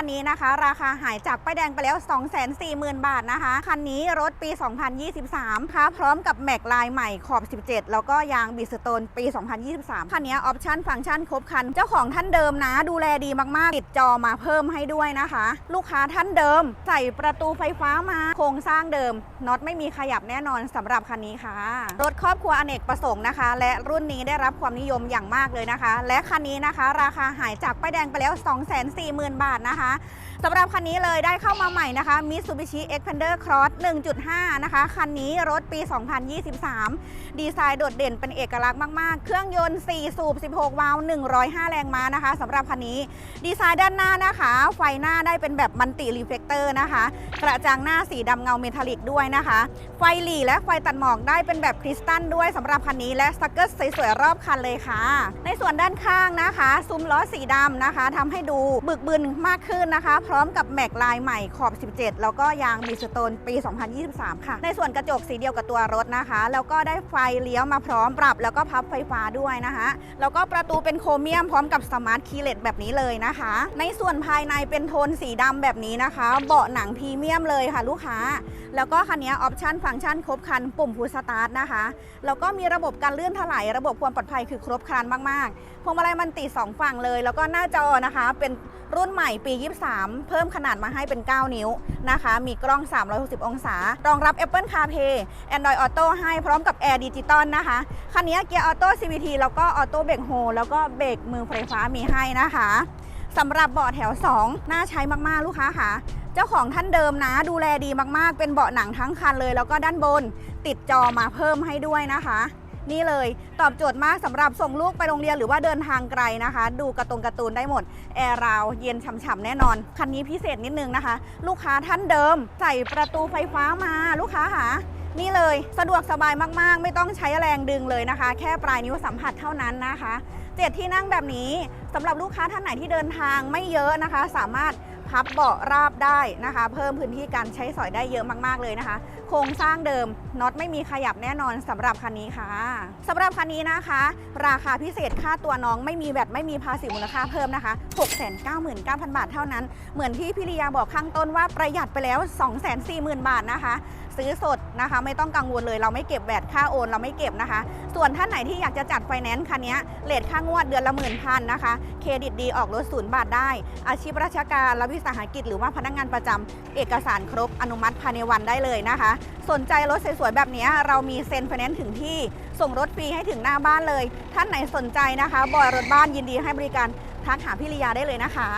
คันนี้นะคะ ราคาหายจากป้ายแดงไปแล้ว 240,000 บาทนะคะ คันนี้รถปี 2023 ค่ะ พร้อมกับแม็กลายใหม่ขอบ 17 แล้วก็ยางบิสโตนปี 2023 คันนี้ออปชั่นฟังก์ชันครบคัน เจ้าของท่านเดิมนะ ดูแลดีมากๆ ติดจอมาเพิ่มให้ด้วยนะคะ ลูกค้าท่านเดิม ใส่ประตูไฟฟ้ามา โครงสร้างเดิมน็อตไม่มีขยับแน่นอนสำหรับคันนี้ค่ะ รถครอบครัวอเนกประสงค์นะคะ และรุ่นนี้ได้รับความนิยมอย่างมากเลยนะคะ และคันนี้นะคะ ราคาหายจากป้ายแดงไปแล้ว 240,000 บาทนะคะสำหรับคันนี้เลยได้เข้ามาใหม่นะคะ Mitsubishi Xpander Cross 1.5 นะคะ คันนี้รถปี 2023 ดีไซน์โดดเด่นเป็นเอกลักษณ์มาก ๆ เครื่องยนต์ 4 สูบ 16 วาล์ว 105 แรงม้านะคะสำหรับคันนี้ ดีไซน์ด้านหน้านะคะ ไฟหน้าได้เป็นแบบมันติรีเฟกเตอร์นะคะ กระจังหน้าสีดำเงาเมทัลลิกด้วยนะคะ ไฟหลีและไฟตัดหมอกได้เป็นแบบคริสตัลด้วยสำหรับคันนี้และสเกิร์ตสวยๆรอบคันเลยค่ะ ในส่วนด้านข้างนะคะ ซุ้มล้อสีดำนะคะทำให้ดูบึกบึนมากขึ้นนะคะ พร้อมกับแม็กลายใหม่ขอบ 17 แล้วก็ยางบิสโตนปี 2023 ค่ะ ในส่วนกระจกสีเดียวกับตัวรถนะคะ แล้วก็ได้ไฟเลี้ยวมาพร้อมปรับ แล้วก็พับไฟฟ้าด้วยนะคะ แล้วก็ประตูเป็นโครเมียมพร้อมกับสมาร์ทคีย์เลสแบบนี้เลยนะคะ ในส่วนภายในเป็นโทนสีดำแบบนี้นะคะ เบาะหนังพรีเมียมเลยค่ะลูกค้า แล้วก็คันนี้ออปชันฟังก์ชันครบครันปุ่มพุชสตาร์ทนะคะ แล้วก็มีระบบการเลื่อนถลายระบบความปลอดภัยคือครบครันมากๆพวงมาลัยมันติด2ฝั่งเลย แล้วก็หน้าจอนะคะเป็น รุ่นใหม่ปี 23 เพิ่มขนาดมาให้เป็น 9 นิ้วนะคะ มีกล้อง 360 องศา รองรับ Apple CarPlay Android Auto ให้พร้อมกับ Air Digital นะคะ คันนี้เกียร์ออโต้ CVT แล้วก็ออโต้เบรกโฮแล้วก็เบรกมือไฟฟ้ามีให้นะคะสำหรับเบาะแถว 2 น่าใช้มากๆ ลูกค้าค่ะเจ้าของท่านเดิมนะดูแลดีมากๆ เป็นเบาะหนังทั้งคันเลย แล้วก็ด้านบนติดจอมาเพิ่มให้ด้วยนะคะ นี่เลยตอบโจทย์มากสำหรับส่งลูกไปโรงเรียนหรือว่าเดินทางไกลนะคะ ดูการะตงการ์ตูนได้หมด แอร์ราวเย็นฉ่ำๆแน่นอน คันนี้พิเศษนิดนึงนะคะ ลูกค้าท่านเดิม ใส่ประตูไฟฟ้ามาลูกค้าค่ะนี่เลยสะดวกสบายมากๆ ไม่ต้องใช้แรงดึงเลยนะคะ แค่ปลายนิ้วสัมผัสเท่านั้นนะคะเจ็ดที่นั่งแบบนี้สำหรับลูกค้าท่านไหนที่เดินทางไม่เยอะนะคะ สามารถ พับเบาะราบได้นะคะ เพิ่มพื้นที่การใช้สอยได้เยอะมากๆเลยนะคะ โครงสร้างเดิมน็อตไม่มีขยับแน่นอนสำหรับคันนี้ค่ะสำหรับคันนี้นะคะ ราคาพิเศษค่าตัวน้องไม่มีแบตไม่มีภาษีมูลค่าเพิ่มนะคะ 699,000 บาทเท่านั้น เหมือนที่พิริยาบอกข้างต้นว่าประหยัดไปแล้ว 240,000 บาทนะคะ ซื้อสดนะคะ ไม่ต้องกังวลเลยเราไม่เก็บแบตค่าโอนเราไม่เก็บนะคะ ส่วนท่านไหนที่อยากจะจัดไฟแนนซ์คันนี้เลทค่างวดเดือนละหมื่นพันนะคะ เครดิตดีออกรถศูนย์บาทได้ อาชีพราชการรัฐวิสาหกิจหรือว่าพนักงานประจำเอกสารครบอนุมัติภายในวันได้เลยนะคะ สนใจรถสวยๆแบบนี้เรามีเซ็นไฟแนนซ์ถึงที่ ส่งรถฟรีให้ถึงหน้าบ้านเลย ท่านไหนสนใจนะคะบอยรถบ้านยินดีให้บริการทักหาพิริยาได้เลยนะคะ